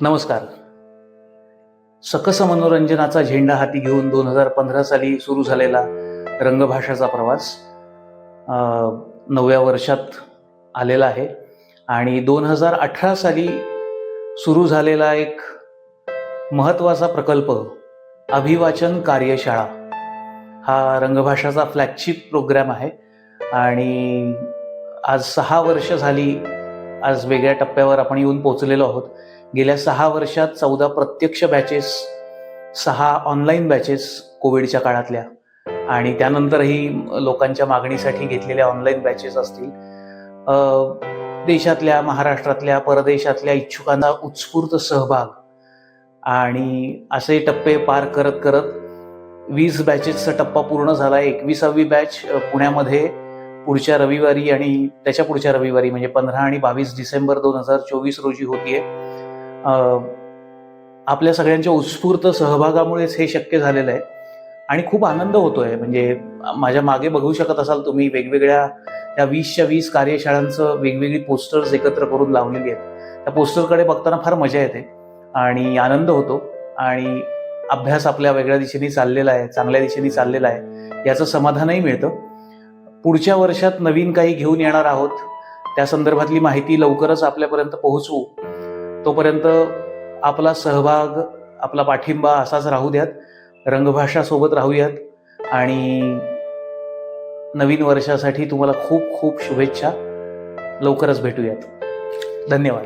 नमस्कार. सकस मनोरंजनाचा झेंडा हाती घेऊन दोन हजार पंधरा साली सुरू झालेला रंगभाषाचा प्रवास नवव्या वर्षात आलेला आहे. आणि दोन हजार अठरा साली सुरू झालेला एक महत्त्वाचा प्रकल्प अभिवाचन कार्यशाळा. हा रंगभाषाचा फ्लॅगशिप प्रोग्रॅम आहे. आणि आज सहा वर्ष झाली आज वेगळ्या टप्प्यावर आपण येऊन पोहोचलेलो आहोत. गेल्या सहा वर्षात चौदा प्रत्यक्ष बॅचेस सहा ऑनलाईन बॅचेस कोविडच्या काळातल्या. आणि त्यानंतरही लोकांच्या मागणीसाठी घेतलेल्या ऑनलाईन बॅचेस असतील. देशातल्या महाराष्ट्रातल्या परदेशातल्या इच्छुकांना उत्स्फूर्त सहभाग. आणि असे टप्पे पार करत करत वीस बॅचेसचा टप्पा पूर्ण झाला. एकविसावी बॅच पुण्यामध्ये पुढच्या रविवारी आणि त्याच्या पुढच्या रविवारी म्हणजे पंधरा आणि बावीस डिसेंबर दोन हजार चोवीस रोजी होतीये. आपल्या सगळ्यांच्या उत्स्फूर्त सहभागामुळेच हे शक्य झालेलं आहे. आणि खूप आनंद होतोय. म्हणजे माझ्या मागे बघू शकत असाल तुम्ही वेगवेगळ्या त्या वीसच्या वीस कार्यशाळांचं वेगवेगळी पोस्टर्स एकत्र करून लावलेली आहेत. त्या पोस्टरकडे बघताना फार मजा येते आणि आनंद होतो. आणि अभ्यास आपल्या वेगळ्या दिशेने चाललेला आहे चांगल्या दिशेने चाललेला आहे याचं समाधानही मिळतं. पुढच्या वर्षात नवीन काही घेऊन येणार आहोत. त्या संदर्भातली माहिती लवकरच आपल्यापर्यंत पोहोचवू. तोपर्यंत आपला सहभाग आपला पाठिंबा असाच राहू द्यात. रंगभाषासोबत राहूयात. आणि नवीन वर्षासाठी तुम्हाला खूप खूप शुभेच्छा. लवकरच भेटूयात. धन्यवाद.